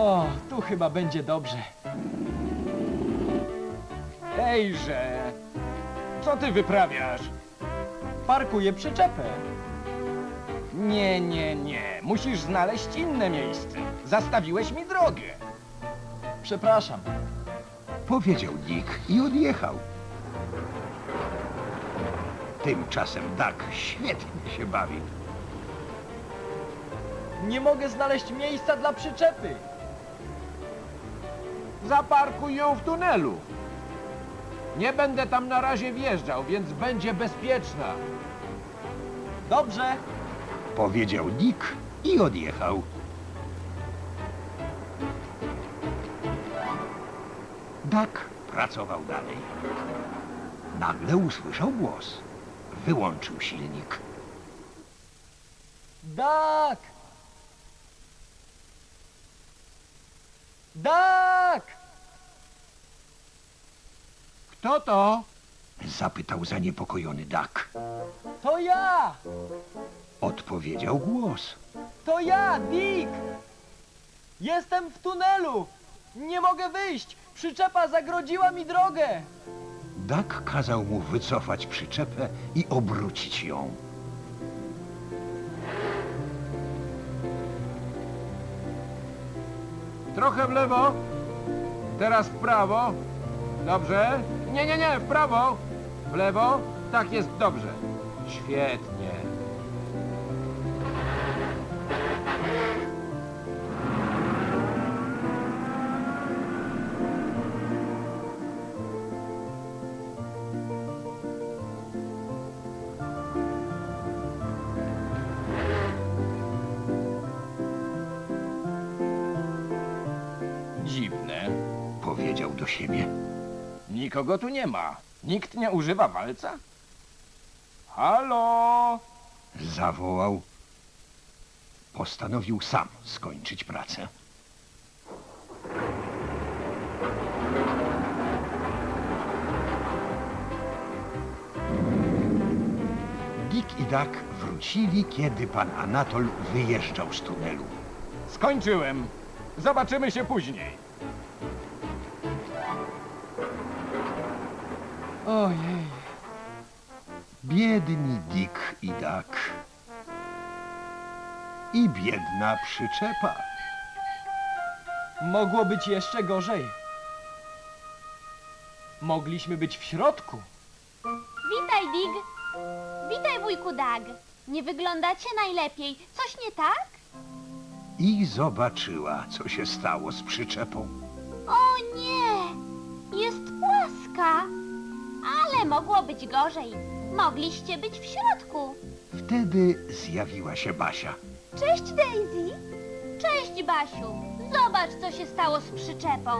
O, tu chyba będzie dobrze. Ejże! Co ty wyprawiasz? Parkuję przyczepę. Nie, nie, nie. Musisz znaleźć inne miejsce. Zastawiłeś mi drogę. Przepraszam. Powiedział Dick i odjechał. Tymczasem Duck świetnie się bawi. Nie mogę znaleźć miejsca dla przyczepy. Zaparkuj ją w tunelu. Nie będę tam na razie wjeżdżał, więc będzie bezpieczna. Dobrze. Powiedział Dick i odjechał. Duck pracował dalej. Nagle usłyszał głos. Wyłączył silnik. Dak! Dak! Kto to? Zapytał zaniepokojony Duck. To ja! Odpowiedział głos. To ja, Dick! Jestem w tunelu! Nie mogę wyjść! Przyczepa zagrodziła mi drogę! Duck kazał mu wycofać przyczepę i obrócić ją. Trochę w lewo. Teraz w prawo. Dobrze. Nie, nie, nie, w prawo. W lewo. Tak jest dobrze. Świetnie. Dziwne. Powiedział do siebie. Nikogo tu nie ma. Nikt nie używa walca? Halo? Zawołał. Postanowił sam skończyć pracę. Dick i Duck wrócili, kiedy pan Anatol wyjeżdżał z tunelu. Skończyłem. Zobaczymy się później. Ojej. Biedni Dick i Duck. I biedna przyczepa. Mogło być jeszcze gorzej. Mogliśmy być w środku. Witaj, Dig. Witaj, wujku Dag. Nie wyglądacie najlepiej. Coś nie tak? I zobaczyła, co się stało z przyczepą. O nie! Jest płaska. Mogło być gorzej. Mogliście być w środku. Wtedy zjawiła się Basia. Cześć, Daisy. Cześć, Basiu. Zobacz, co się stało z przyczepą.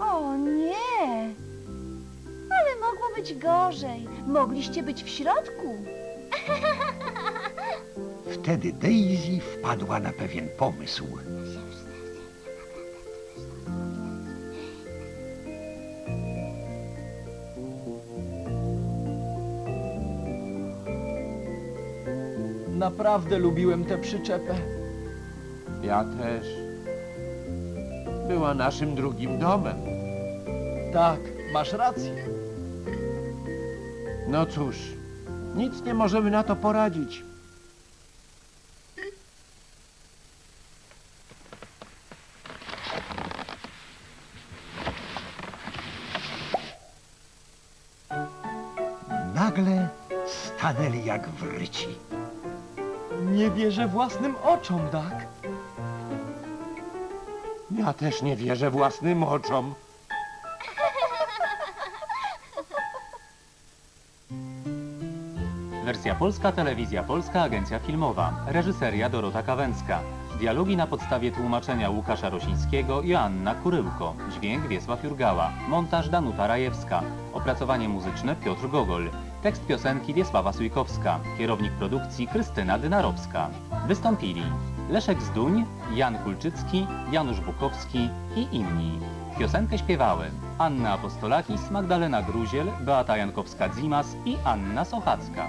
O nie! Ale mogło być gorzej. Mogliście być w środku. Wtedy Daisy wpadła na pewien pomysł. Naprawdę lubiłem tę przyczepę. Ja też. Była naszym drugim domem. Tak, masz rację. No cóż, nic nie możemy na to poradzić. Nagle stanęli jak wryci. Nie wierzę własnym oczom, Dak. Ja też nie wierzę własnym oczom. Wersja polska, telewizja polska, agencja filmowa. Reżyseria Dorota Kawęcka. Dialogi na podstawie tłumaczenia Łukasza Rosińskiego i Anna Kuryłko. Dźwięk Wiesław Jurgała. Montaż Danuta Rajewska. Opracowanie muzyczne Piotr Gogol. Tekst piosenki Wiesława Sujkowska. Kierownik produkcji Krystyna Dynarowska. Wystąpili Leszek Zduń, Jan Kulczycki, Janusz Bukowski i inni. Piosenkę śpiewały Anna Apostolakis, Magdalena Gruziel, Beata Jankowska-Dzimas i Anna Sochacka.